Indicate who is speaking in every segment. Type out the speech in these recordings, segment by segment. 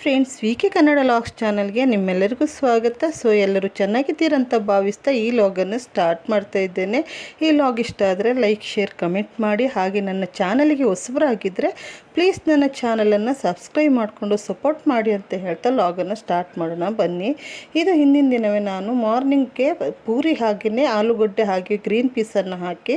Speaker 1: Friends V K Kannada logs ಚಾನಲ್ಗೆ ನಿಮ್ಮೆಲ್ಲರಿಗೂ ಸ್ವಾಗತ. ಸೊ, ಎಲ್ಲರೂ ಚೆನ್ನಾಗಿದ್ದೀರಂತ ಭಾವಿಸ್ತಾ ಈ ಲಾಗನ್ನು ಸ್ಟಾರ್ಟ್ ಮಾಡ್ತಾ ಇದ್ದೇನೆ. ಈ ಲಾಗ್ ಇಷ್ಟ ಆದರೆ ಲೈಕ್, ಶೇರ್, ಕಮೆಂಟ್ ಮಾಡಿ. ಹಾಗೆ ನನ್ನ ಚಾನಲ್ಗೆ ಹೊಸಬರಾಗಿದ್ದರೆ ಪ್ಲೀಸ್ ನನ್ನ ಚಾನಲನ್ನು ಸಬ್ಸ್ಕ್ರೈಬ್ ಮಾಡಿಕೊಂಡು ಸಪೋರ್ಟ್ ಮಾಡಿ ಅಂತ ಹೇಳ್ತಾ ಲಾಗನ್ನು ಸ್ಟಾರ್ಟ್ ಮಾಡೋಣ. ಬನ್ನಿ. ಇದು ಹಿಂದಿನ ದಿನವೇ ನಾನು ಮಾರ್ನಿಂಗ್ಗೆ ಪೂರಿ ಹಾಗೆಯೇ ಆಲೂಗಡ್ಡೆ ಹಾಗೆ ಗ್ರೀನ್ ಪೀಸನ್ನು ಹಾಕಿ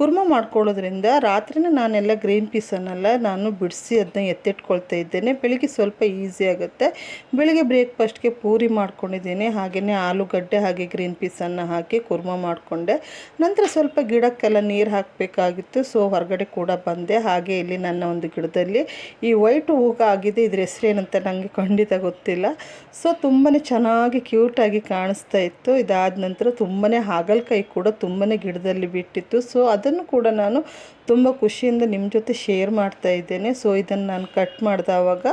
Speaker 1: ಕುರ್ಮ ಮಾಡ್ಕೊಳ್ಳೋದ್ರಿಂದ ರಾತ್ರಿನೇ ನಾನೆಲ್ಲ ಗ್ರೀನ್ ಪೀಸನ್ನೆಲ್ಲ, ನಾನು ಬಿಡಿಸಿ ಅದನ್ನ ಎತ್ತಿಟ್ಕೊಳ್ತಾ ಇದ್ದೇನೆ. ಬೆಳಿಗ್ಗೆ ಸ್ವಲ್ಪ ಈಸಿ ಆಗುತ್ತೆ. ಬೆಳಿಗ್ಗೆ ಬ್ರೇಕ್ಫಾಸ್ಟ್ಗೆ ಪೂರಿ ಮಾಡ್ಕೊಂಡಿದ್ದೀನಿ. ಹಾಗೆಯೇ ಆಲೂಗಡ್ಡೆ, ಹಾಗೆ ಗ್ರೀನ್ ಪೀಸನ್ನು ಹಾಕಿ ಕುರ್ಮ ಮಾಡಿಕೊಂಡೆ. ನಂತರ ಸ್ವಲ್ಪ ಗಿಡಕ್ಕೆಲ್ಲ ನೀರು ಹಾಕಬೇಕಾಗಿತ್ತು. ಸೊ, ಹೊರಗಡೆ ಕೂಡ ಬಂದೆ. ಹಾಗೆ ಇಲ್ಲಿ ನನ್ನ ಒಂದು ಗಿಡದಲ್ಲಿ ಈ ವೈಟ್ ಹೂಗ ಆಗಿದೆ. ಇದ್ರ ಹೆಸರೇನಂತ ನನಗೆ ಖಂಡಿತ ಗೊತ್ತಿಲ್ಲ. ಸೊ ತುಂಬಾ ಚೆನ್ನಾಗಿ ಕ್ಯೂಟಾಗಿ ಕಾಣಿಸ್ತಾ ಇತ್ತು. ಇದಾದ ನಂತರ ತುಂಬಾ ಹಾಗಲಕಾಯಿ ಕೂಡ ತುಂಬಾ ಗಿಡದಲ್ಲಿ ಬಿಟ್ಟಿತ್ತು. ಸೊ, ಅದನ್ನು ಕೂಡ ನಾನು ತುಂಬ ಖುಷಿಯಿಂದ ನಿಮ್ಮ ಜೊತೆ ಶೇರ್ ಮಾಡ್ತಾ ಇದ್ದೇನೆ. ಸೊ, ಇದನ್ನು ನಾನು ಕಟ್ ಮಾಡಿದವಾಗ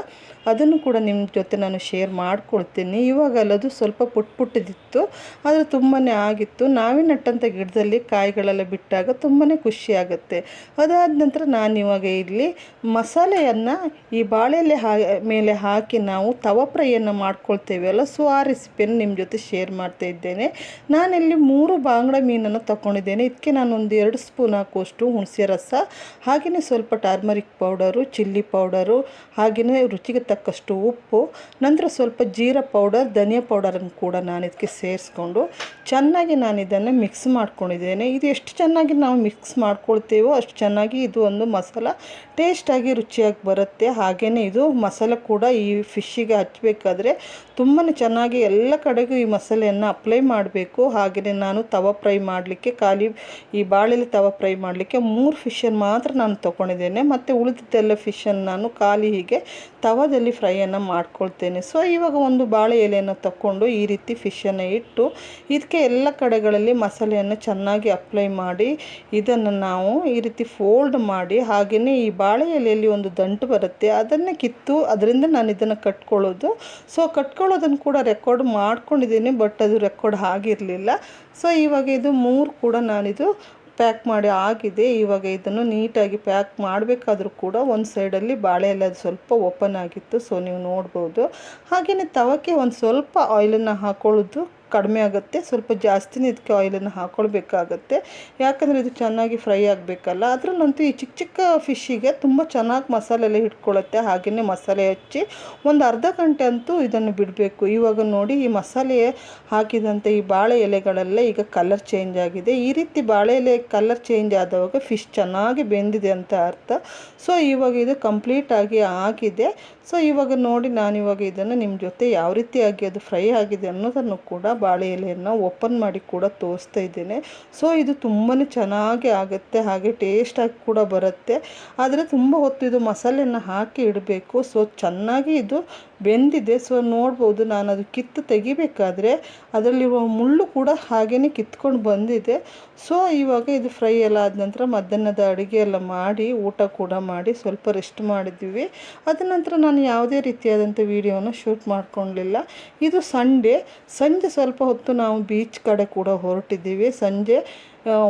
Speaker 1: ಅದನ್ನು ಕೂಡ ನಿಮ್ಮ ಜೊತೆ ನಾನು ಶೇರ್ ಮಾಡ್ಕೊಳ್ತೀನಿ. ಇವಾಗ ಅಲ್ಲದು ಸ್ವಲ್ಪ ಪುಟ್ ಪುಟ್ಟದಿತ್ತು ಆದರೆ ತುಂಬಾ ಆಗಿತ್ತು. ನಾವೇ ನಟ್ಟಂಥ ಗಿಡದಲ್ಲಿ ಕಾಯಿಗಳೆಲ್ಲ ಬಿಟ್ಟಾಗ ತುಂಬಾ ಖುಷಿ ಆಗುತ್ತೆ ಅದಾದ ನಂತರ ನಾನು ಇವಾಗ ಇಲ್ಲಿ ಮಸಾಲೆಯನ್ನು ಈ ಬಾಳೆಲೆ ಹಾ, ಮೇಲೆ ಹಾಕಿ ನಾವು ತವ ಫ್ರೈಯನ್ನು ಮಾಡ್ಕೊಳ್ತೇವಲ್ಲ ಸೊ ಆ ರೆಸಿಪಿಯನ್ನು ನಿಮ್ಮ ಜೊತೆ ಶೇರ್ ಮಾಡ್ತಾ ಇದ್ದೇನೆ. ನಾನಿಲ್ಲಿ ಮೂರು ಬಾಂಗ್ಡ ಮೀನನ್ನು ತಗೊಂಡಿದ್ದೇನೆ ಇದಕ್ಕೆ ನಾನು ಒಂದು ಎರಡು ಸ್ಪೂನ್ ಹಾಕುವಷ್ಟು ಹುಣಸೆ ರಸ ಹಾಗೆಯೇ ಸ್ವಲ್ಪ ಟರ್ಮರಿಕ್ ಪೌಡರು ಚಿಲ್ಲಿ ಪೌಡರು ಹಾಗೆಯೇ ರುಚಿಗೆ ತಕ್ಕಷ್ಟು ಉಪ್ಪು, ನಂತರ ಸ್ವಲ್ಪ ಜೀರ ಪೌಡರ್, ಧನಿಯಾ ಪೌಡರನ್ನು ಕೂಡ ನಾನು ಇದಕ್ಕೆ ಸೇರಿಸ್ಕೊಂಡು ಚೆನ್ನಾಗಿ ನಾನು ಇದನ್ನು ಮಿಕ್ಸ್ ಮಾಡ್ಕೊಂಡಿದ್ದೇನೆ. ಇದು ಎಷ್ಟು ಚೆನ್ನಾಗಿ ನಾವು ಮಿಕ್ಸ್ ಮಾಡ್ಕೊಳ್ತೇವೋ ಅಷ್ಟು ಚೆನ್ನಾಗಿ ಇದು ಒಂದು ಮಸಾಲ ಟೇಸ್ಟಾಗಿ ರುಚಿಯಾಗಿ ಬರುತ್ತೆ. ಹಾಗೆಯೇ ಇದು ಮಸಾಲೆ ಕೂಡ ಈ ಫಿಶ್ಶಿಗೆ ಹಚ್ಚಬೇಕಾದ್ರೆ ತುಂಬಾ ಚೆನ್ನಾಗಿ ಎಲ್ಲ ಕಡೆಗೂ ಈ ಮಸಾಲೆಯನ್ನು ಅಪ್ಲೈ ಮಾಡಬೇಕು. ಹಾಗೆಯೇ ನಾನು ತವ ಫ್ರೈ ಮಾಡಲಿಕ್ಕೆ, ಖಾಲಿ ಈ ಬಾಳೆಲೆ ತವ ಫ್ರೈ ಮಾಡಲಿಕ್ಕೆ ಮೂರು ಫಿಶನ್ನು ಮಾತ್ರ ನಾನು ತೊಗೊಂಡಿದ್ದೇನೆ. ಮತ್ತು ಉಳಿದಿದ್ದೆಲ್ಲ ಫಿಶನ್ನು ನಾನು ಖಾಲಿ ಹೀಗೆ ತವದಲ್ಲಿ ಫ್ರೈಯನ್ನು ಮಾಡ್ಕೊಳ್ತೇನೆ. ಸೊ ಇವಾಗ ಒಂದು ಬಾಳೆ ಎಲೆಯನ್ನು ತಗೊಂಡು ಈ ರೀತಿ ಫಿಶನ್ನು ಇಟ್ಟು ಇದಕ್ಕೆ ಎಲ್ಲ ಕಡೆಗಳಲ್ಲಿ ಮಸಾಲೆಯನ್ನು ಚೆನ್ನಾಗಿ ಅಪ್ಲೈ ಮಾಡಿ ಇದನ್ನು ನಾವು ಈ ರೀತಿ ಫೋಲ್ಡ್ ಮಾಡಿ ಹಾಗೆಯೇ ಈ ಬಾಳೆ ಎಲೆಯಲ್ಲಿ ಒಂದು ದಂಟು ಬರುತ್ತೆ. ಅದನ್ನೇ ಕಿತ್ತು ಅದರಿಂದ ನಾನು ಇದನ್ನು ಕಟ್ಕೊಳ್ಳೋದು. ಸೊ ಕಟ್ಕೊಳ್ಳೋದನ್ನು ಕೂಡ ರೆಕಾರ್ಡ್ ಮಾಡ್ಕೊಂಡಿದ್ದೀನಿ ಬಟ್ ಅದು ರೆಕಾರ್ಡ್ ಆಗಿರಲಿಲ್ಲ. ಸೊ ಇವಾಗ ಇದು ಮೂರು ಕೂಡ ನಾನಿದು ಪ್ಯಾಕ್ ಮಾಡಿ ಆಗಿದೆ. ಇವಾಗ ಇದನ್ನು ನೀಟಾಗಿ ಪ್ಯಾಕ್ ಮಾಡಬೇಕಾದ್ರೂ ಕೂಡ ಒಂದು ಸೈಡಲ್ಲಿ ಬಾಳೆ ಎಲ್ಲ ಸ್ವಲ್ಪ ಓಪನ್ ಆಗಿತ್ತು, ಸೊ ನೀವು ನೋಡ್ಬೋದು. ಹಾಗೆಯೇ ತವಕ್ಕೆ ಒಂದು ಸ್ವಲ್ಪ ಆಯಿಲನ್ನು ಹಾಕೊಳ್ಳೋದು ಕಡಿಮೆ ಆಗುತ್ತೆ. ಸ್ವಲ್ಪ ಜಾಸ್ತಿನೇ ಇದಕ್ಕೆ ಆಯಿಲನ್ನು ಹಾಕ್ಕೊಳ್ಬೇಕಾಗತ್ತೆ ಯಾಕಂದರೆ ಇದು ಚೆನ್ನಾಗಿ ಫ್ರೈ ಆಗಬೇಕಲ್ಲ. ಅದರಲ್ಲಂತೂ ಈ ಚಿಕ್ಕ ಚಿಕ್ಕ ಫಿಶ್ಶಿಗೆ ತುಂಬ ಚೆನ್ನಾಗಿ ಮಸಾಲೆ ಎಲ್ಲ ಹಿಡ್ಕೊಳ್ಳುತ್ತೆ ಹಾಗೆಯೇ ಮಸಾಲೆ ಹಚ್ಚಿ ಒಂದು ಅರ್ಧ ಗಂಟೆ ಅಂತೂ ಇದನ್ನು ಬಿಡಬೇಕು. ಇವಾಗ ನೋಡಿ ಈ ಮಸಾಲೆ ಹಾಕಿದಂಥ ಈ ಬಾಳೆ ಎಲೆಗಳೆಲ್ಲ ಈಗ ಕಲರ್ ಚೇಂಜ್ ಆಗಿದೆ. ಈ ರೀತಿ ಬಾಳೆ ಎಲೆ ಕಲರ್ ಚೇಂಜ್ ಆದವಾಗ ಫಿಶ್ ಚೆನ್ನಾಗಿ ಬೆಂದಿದೆ ಅಂತ ಅರ್ಥ. ಸೊ ಇವಾಗ ಇದು ಕಂಪ್ಲೀಟಾಗಿ ಆಗಿದೆ. ಸೊ ಇವಾಗ ನೋಡಿ ನಾನು ಇವಾಗ ಇದನ್ನು ನಿಮ್ಮ ಜೊತೆ ಯಾವ ರೀತಿಯಾಗಿ ಅದು ಫ್ರೈ ಆಗಿದೆ ಅನ್ನೋದನ್ನು ಕೂಡ ಬಾಳೆ ಎಲೆಯನ್ನು ಓಪನ್ ಮಾಡಿ ಕೂಡ ತೋರಿಸ್ತಾ ಇದ್ದೇನೆ. ಸೊ ಇದು ತುಂಬಾ ಚೆನ್ನಾಗಿ ಆಗುತ್ತೆ, ಹಾಗೆ ಟೇಸ್ಟಾಗಿ ಕೂಡ ಬರುತ್ತೆ. ಆದರೆ ತುಂಬ ಹೊತ್ತು ಇದು ಮಸಾಲೆಯನ್ನು ಹಾಕಿ ಇಡಬೇಕು. ಸೊ ಚೆನ್ನಾಗಿ ಇದು ಬೆಂದಿದೆ. ಸೊ ನೋಡ್ಬೋದು ನಾನು ಅದು ಕಿತ್ತು ತೆಗಿಬೇಕಾದ್ರೆ ಅದರಲ್ಲಿರುವ ಮುಳ್ಳು ಕೂಡ ಹಾಗೇ ಕಿತ್ಕೊಂಡು ಬಂದಿದೆ. ಸೊ ಇವಾಗ ಇದು ಫ್ರೈ ಎಲ್ಲ ಆದ ನಂತರ ಮಧ್ಯಾಹ್ನದ ಅಡುಗೆ ಎಲ್ಲ ಮಾಡಿ, ಊಟ ಕೂಡ ಮಾಡಿ ಸ್ವಲ್ಪ ರೆಸ್ಟ್ ಮಾಡಿದ್ವಿ ಅದ ನಂತರ ನಾನು ಯಾವುದೇ ರೀತಿಯಾದಂಥ ವೀಡಿಯೋನ ಶೂಟ್ ಮಾಡ್ಕೊಳ್ಲಿಲ್ಲ ಇದು ಸಂಡೇ ಸಂಜೆ ಸ್ವಲ್ಪ ಹೊತ್ತು ನಾವು ಬೀಚ್ ಕಡೆ ಕೂಡ ಹೊರಟಿದ್ದೀವಿ. ಸಂಜೆ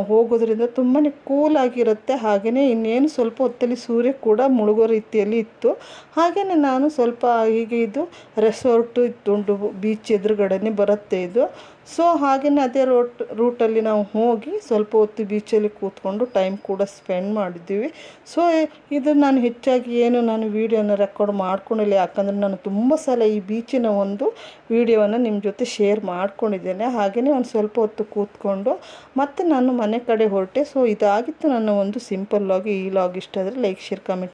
Speaker 1: ಹೋಗೋದ್ರಿಂದ ತುಂಬಾ ಕೂಲಾಗಿರುತ್ತೆ ಹಾಗೆಯೇ ಇನ್ನೇನು ಸ್ವಲ್ಪ ಹೊತ್ತಲ್ಲಿ ಸೂರ್ಯ ಕೂಡ ಮುಳುಗೋ ರೀತಿಯಲ್ಲಿ ಇತ್ತು. ಹಾಗೆಯೇ ನಾನು ಸ್ವಲ್ಪ ಹೀಗೆ ಇದು ರೆಸಾರ್ಟು ಇತ್ತುಂಟು ಬೀಚ್ ಎದುರುಗಡೆನೇ ಬರುತ್ತೆ ಇದು. ಸೊ ಹಾಗೆಯೇ ಅದೇ ರೋಟ್ ರೂಟಲ್ಲಿ ನಾವು ಹೋಗಿ ಸ್ವಲ್ಪ ಹೊತ್ತು ಬೀಚಲ್ಲಿ ಕೂತ್ಕೊಂಡು ಟೈಮ್ ಕೂಡ ಸ್ಪೆಂಡ್ ಮಾಡಿದ್ದೀವಿ ಸೊ ಇದು ನಾನು ಹೆಚ್ಚಾಗಿ ಏನು ನಾನು ವೀಡಿಯೋನ ರೆಕಾರ್ಡ್ ಮಾಡ್ಕೊಂಡಿಲ್ಲ. ಯಾಕಂದರೆ ನಾನು ತುಂಬ ಸಲ ಈ ಬೀಚಿನ ಒಂದು ವೀಡಿಯೋವನ್ನು ನಿಮ್ಮ ಜೊತೆ ಶೇರ್ ಮಾಡ್ಕೊಂಡಿದ್ದೇನೆ. ಹಾಗೆಯೇ ಒಂದು ಸ್ವಲ್ಪ ಹೊತ್ತು ಕೂತ್ಕೊಂಡು ಮತ್ತು ನಾನು ಮನೆ ಕಡೆ ಹೊರಟೆ ಸೊ ಇದಾಗಿತ್ತು ನನ್ನ ಒಂದು ಸಿಂಪಲ್ ಸಿಂಪಲ್ಲಾಗಿ ಈ ಲಾಗ್ ಇಷ್ಟ ಆದರೆ ಲೈಕ್ ಶೇರ್ ಕಮೆಂಟ್